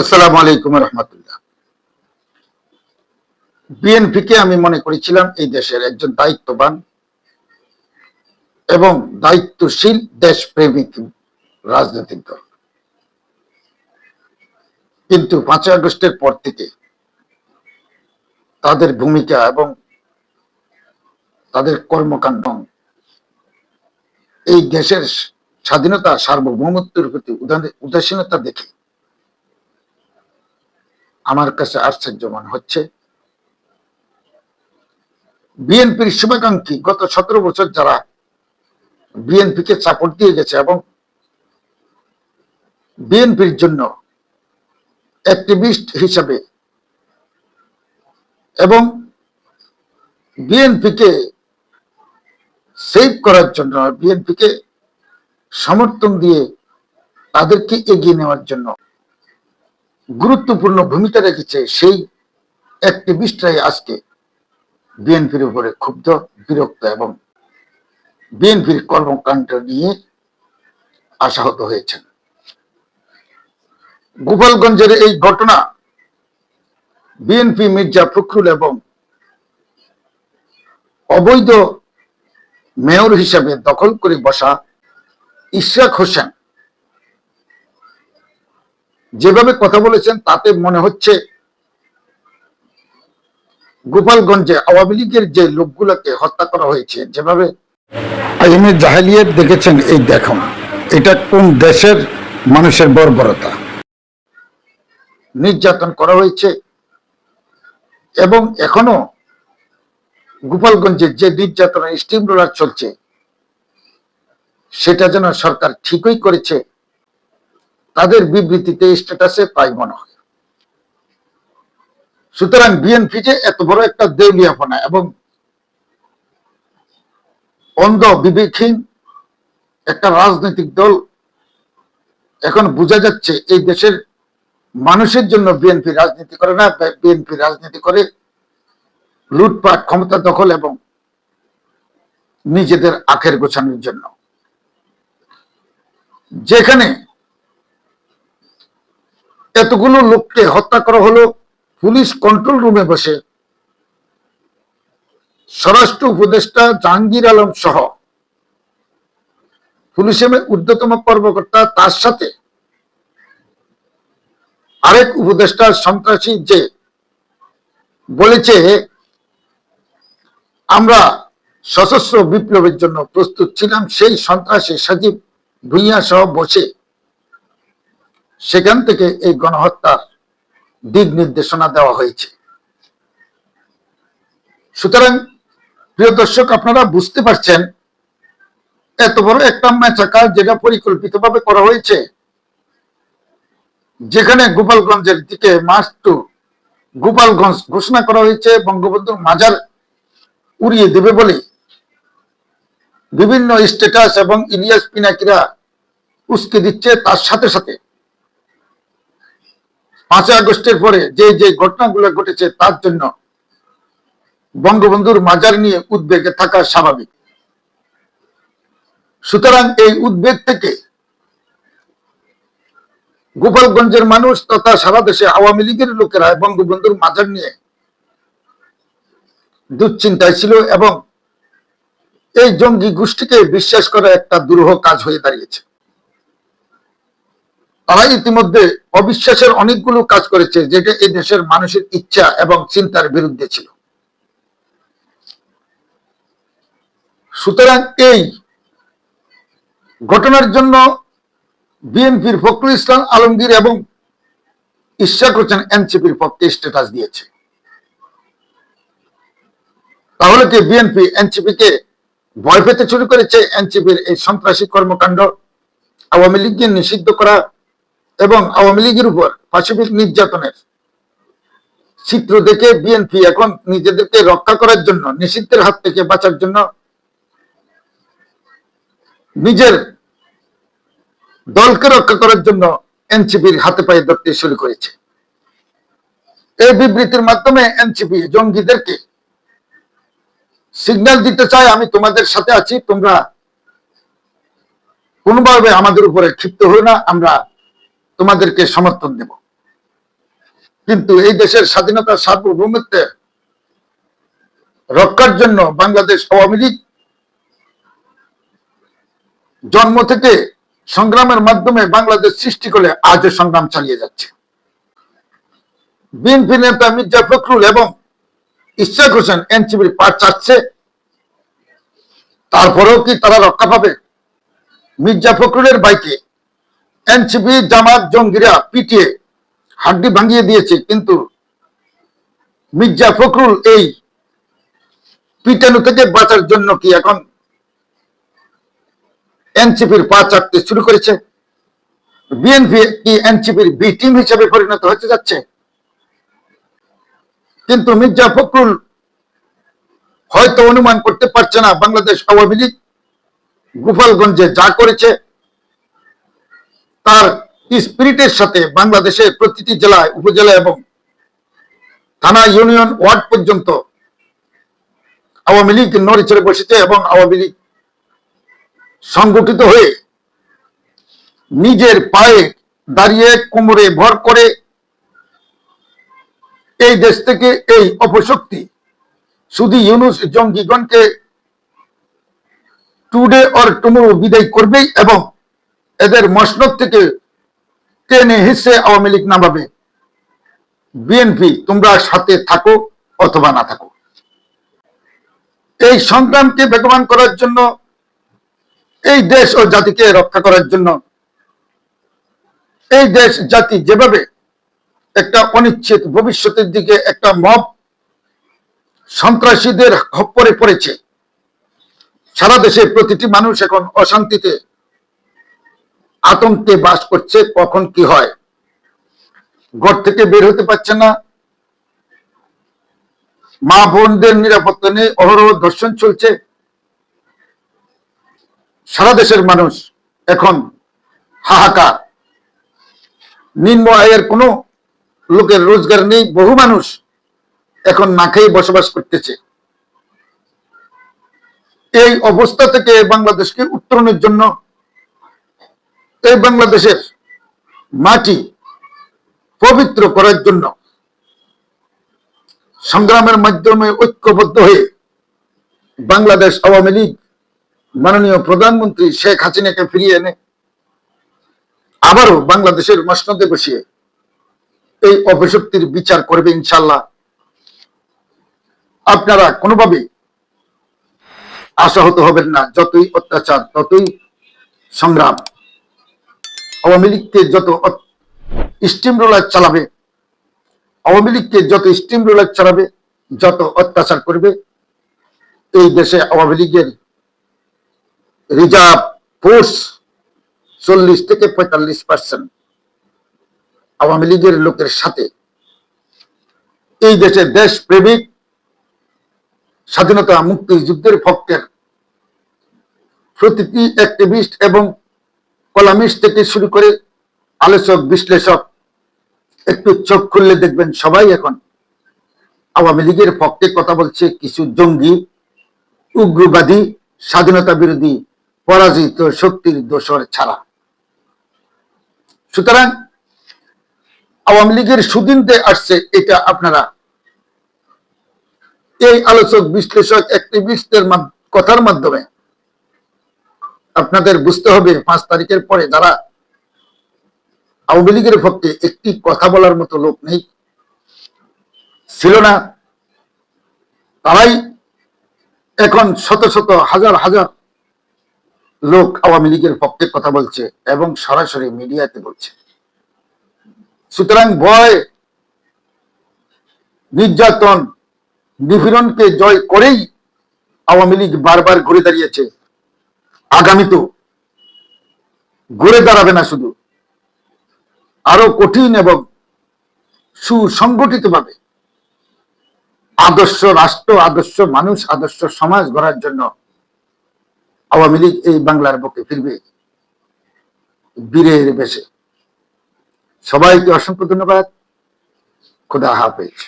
আসসালামু আলাইকুম রহমতুল্লাহ। বিএনপিকে আমি মনে করেছিলাম এই দেশের একজন দায়িত্ববান এবং দায়িত্বশীল দেশপ্রেমিক রাজনৈতিক দল। কিন্তু পাঁচই আগস্টের পর থেকে তাদের ভূমিকা এবং তাদের কর্মকাণ্ড এই দেশের স্বাধীনতা সার্বভৌমত্বের প্রতি উদাসীনতা দেখে আমার কাছে আশ্চর্য মনে হচ্ছে। বিএনপির শুভাকাঙ্ক্ষী গত সতেরো বছর যারা বিএনপিকে সাপোর্ট দিয়ে গেছে এবং বিএনপির জন্য অ্যাক্টিভিস্ট হিসাবে এবং বিএনপিকে সেভ করার জন্য, বিএনপিকে সমর্থন দিয়ে তাদেরকে এগিয়ে নেওয়ার জন্য গুরুত্বপূর্ণ ভূমিকা রেখেছে সেই অ্যাক্টিভিস্টরাই আজকে বিএনপির উপরে ক্ষুব্ধ, বিরক্ত এবং বিএনপির কর্মকাণ্ড নিয়ে আশাহত হয়েছেন। গোপালগঞ্জের এই ঘটনা বিএনপি মির্জা ফখরুল এবং অবৈধ মেয়র হিসাবে দখল করে বসা ইশরাক হোসেন যেভাবে কথা বলেছেন, তাতে মনে হচ্ছে গোপালগঞ্জে আওয়ামী লীগের যে লোকগুলোকে হত্যা করা হয়েছে, যেভাবে আইনের জাহেলিয়ত দেখেছেন, এই দেখুন, এটা কোন দেশের মানুষের বর্বরতা? নির্যাতন করা হয়েছে এবং এখনও গোপালগঞ্জে যে নির্যাতনের স্টিম রোলার চলছে, সেটা যেন সরকার ঠিকই করেছে তাদের বিবৃতিতে স্ট্যাটাসে তাই মনে হয়। সুতরাং বিএনপি যে এত বড় একটা দেউলিয়াপনা এবং অন্ধ বিবেকহীন একটা রাজনৈতিক দল, এখন বোঝা যাচ্ছে এই দেশের মানুষের জন্য বিএনপি রাজনীতি করে না, বিএনপি রাজনীতি করে লুটপাট, ক্ষমতা দখল এবং নিজেদের আখের গোছানোর জন্য। যেখানে এতগুলো লোককে হত্যা করা হলো, পুলিশ কন্ট্রোল রুমে বসে। স্বরাষ্ট্র উপদেষ্টা জাহাঙ্গীর আলম সহ পুলিশের ঊর্ধ্বতম কর্মকর্তা, তার সাথে আরেক উপদেষ্টা সন্ত্রাসী যে বলেছে, আমরা সশস্ত্র বিপ্লবের জন্য প্রস্তুত ছিলাম, সেই সন্ত্রাসী সজীব ভুইয়া সহ বসে। সেখান থেকে এই গণহত্যার দিক নির্দেশনা দেওয়া হয়েছে। সুতরাং, প্রিয় দর্শক, আপনারা বুঝতে পারছেন এত বড় একটা ম্যাচাকার যেটা পরিকল্পিতভাবে করা হয়েছে, যেখানে গোপালগঞ্জের দিকে মার্চ টু গোপালগঞ্জ ঘোষণা করা হয়েছে বঙ্গবন্ধুর মাজার উড়িয়ে দেবে বলে। বিভিন্ন স্ট্যাটাস এবং ইলিয়াস পিনাকিরা উস্কে দিচ্ছে তার সাথে সাথে। পাঁচই আগস্টের পরে যে যে ঘটনাগুলো ঘটেছে তার জন্য বঙ্গবন্ধুর মাজার নিয়ে উদ্বেগে থাকা স্বাভাবিক। সুতরাং এই উদ্বেগ থেকে গোপালগঞ্জের মানুষ তথা সারা দেশে আওয়ামী লীগের লোকেরা বঙ্গবন্ধুর মাজার নিয়ে দুশ্চিন্তায় ছিল এবং এই জঙ্গি গোষ্ঠীকে বিশ্বাস করা একটা দুরূহ কাজ হয়ে দাঁড়িয়েছে। তারা ইতিমধ্যে অবিশ্বাসের অনেকগুলো কাজ করেছে যেটা এই দেশের মানুষের ইচ্ছা এবং চিন্তার বিরুদ্ধে ছিল। সুতরাং এই ঘটনার জন্য বিএনপির ফখরুল ইসলাম আলমগীর এবং ইশাক হোসেন এনসিপির পক্ষে স্ট্যাটাস দিয়েছে। তাহলে কি বিএনপি এনসিপি কে ভয় পেতে শুরু করেছে? এনসিপির এই সন্ত্রাসী কর্মকাণ্ড আওয়ামী লীগকে নিষিদ্ধ করা এবং আওয়ামী লীগের উপর পাশবিক নির্যাতনের চিত্র দেখে বিএনপি এখন নিজেদেরকে রক্ষা করার জন্য, নিষিদ্ধের হাত থেকে বাঁচার জন্য নিজের দলকে রক্ষা করার জন্য এনসিপির হাতে পায়ে ধরতে শুরু করেছে। এই বিবৃতির মাধ্যমে এনসিপি জঙ্গিদেরকে সিগন্যাল দিতে চায়, আমি তোমাদের সাথে আছি, তোমরা কোনোভাবে আমাদের উপরে ক্ষিপ্ত হই না, আমরা তোমাদেরকে সমর্থন দেব। কিন্তু এই দেশের স্বাধীনতা সার্বভৌমত্বের রক্ষার জন্য বাংলাদেশ আওয়ামী লীগ জন্ম থেকে সংগ্রামের মাধ্যমে বাংলাদেশ সৃষ্টি করে আজও সংগ্রাম চালিয়ে যাচ্ছে। বিএনপি নেতা মির্জা ফখরুল এবং ইশাক হোসেন এনসিবির পার চাচ্ছে। তারপরেও কি তারা রক্ষা পাবে? মির্জা ফখরুলের বাইকে এনসিপি, জামাত, জঙ্গিরা পিটিয়ে হাড্ডি ভাঙিয়ে দিয়েছে, কিন্তু মির্জা ফখরুল এই পিটানো থেকে বাঁচার জন্য কি এখন এনসিপির পা চাটতে শুরু করেছে? বিএনপি কি এনসিপির বি টিম হিসেবে পরিণত হতে যাচ্ছে? কিন্তু মির্জা ফখরুল হয়তো অনুমান করতে পারছে না, বাংলাদেশ আওয়ামী লীগ গোপালগঞ্জে যা করেছে তার স্পিরিটের সাথে বাংলাদেশের প্রতিটি জেলায়, উপজেলা এবং থানা ইউনিয়ন ওয়ার্ড পর্যন্ত আওয়ামী লীগ নড়ে চড়ে বসেছে এবং আওয়ামী লীগ সংগঠিত হয়ে নিজের পায়ে দাঁড়িয়ে কোমরে ভর করে এই দেশ থেকে এই অপশক্তি শুধু ইউনুস জঙ্গিগণকে টুডে অর টুমোরো বিদায় করবেই এবং এদের মসনদ থেকে টেনে হিসে আওয়ামী লীগ নামাবে। বিএনপি, তোমরা সাথে থাকো অথবা না থাকো। এই সংগ্রামকে বেগবান করার জন্য, এই দেশ ও জাতিকে রক্ষা করার জন্য, এই দেশ জাতি যেভাবে একটা অনিশ্চিত ভবিষ্যতের দিকে একটা মব সন্ত্রাসীদের খপ্পরে পড়েছে, সারা দেশে প্রতিটি মানুষ এখন অশান্তিতে আতঙ্কে বাস করছে, কখন কি হয়? ঘর থেকে বের হতে পারছে না। মা বোনদের নিরাপত্তা নেই অহরহ ধর্ষণ চলছে। সারা দেশের মানুষ এখন হাহাকার। নিম্ন আয়ের কোনো লোকের রোজগার নেই, বহু মানুষ এখন না খেয়ে বসবাস করতেছে। এই অবস্থা থেকে বাংলাদেশকে উত্তরণের জন্য এই বাংলাদেশের মাটি পবিত্র করার জন্য সংগ্রামের মাধ্যমে ঐক্যবদ্ধ হয়ে বাংলাদেশ আওয়ামী লীগ মাননীয় প্রধানমন্ত্রী শেখ হাসিনাকে ফিরিয়ে এনে আবারও বাংলাদেশের মসনদে বসিয়ে এই অপশক্তির বিচার করবে ইনশাল্লাহ আপনারা কোনোভাবে আশাহত হবেন না, যতই অত্যাচার, ততই সংগ্রাম। আওয়ামী লীগকে যত স্টিম রোলার চালাবে, আওয়ামী লীগকে যত স্টিম রোলার চালাবে, যত অত্যাচার করবে, এই দেশে আওয়ামী লীগের রিজার্ভ ফোর্স চল্লিশ থেকে পঁয়তাল্লিশ পার্সেন্ট আওয়ামী লীগের লোকের সাথে। এই দেশে দেশ প্রেমিক স্বাধীনতা মুক্তিযুদ্ধের পক্ষের প্রতিটি অ্যাক্টিভিস্ট এবং কলামিস্ট থেকে শুরু করে আলোচক, বিশ্লেষক, একটু চোখ খুললে দেখবেন সবাই এখন আওয়ামী লীগের পক্ষে কথা বলছে কিছু জঙ্গি, উগ্রবাদী, স্বাধীনতা বিরোধী, পরাজিত শক্তির দোষর ছাড়া। সুতরাং আওয়ামী লীগের সুদিনতে আসছে এটা আপনারা এই আলোচক, বিশ্লেষক অ্যাক্টিভিস্টদের কথার মাধ্যমে আপনাদের বুঝতে হবে পাঁচ তারিখের পরে যারা আওয়ামী লীগের পক্ষে একটি কথা বলার মতো লোক নেই, ছিল না, তারাই এখন শত শত, হাজার হাজার লোক আওয়ামী লীগের পক্ষে কথা বলছে এবং সরাসরি মিডিয়াতে বলছে। সুতরাং ভয়, নির্যাতন, নিপীড়নকে জয় করেই আওয়ামী লীগ বারবার ঘুরে দাঁড়িয়েছে। আগামী তো ঘুরে দাঁড়াবে না শুধু, আরও কঠিন এবং সুসংগঠিত ভাবে আদর্শ রাষ্ট্র, আদর্শ মানুষ, আদর্শ সমাজ গড়ার জন্য আওয়ামী লীগ এই বাংলার বুকে ফিরবে বীরের বেশে। সবাইকে অসংখ্য ধন্যবাদ। খুদা হাফেজ।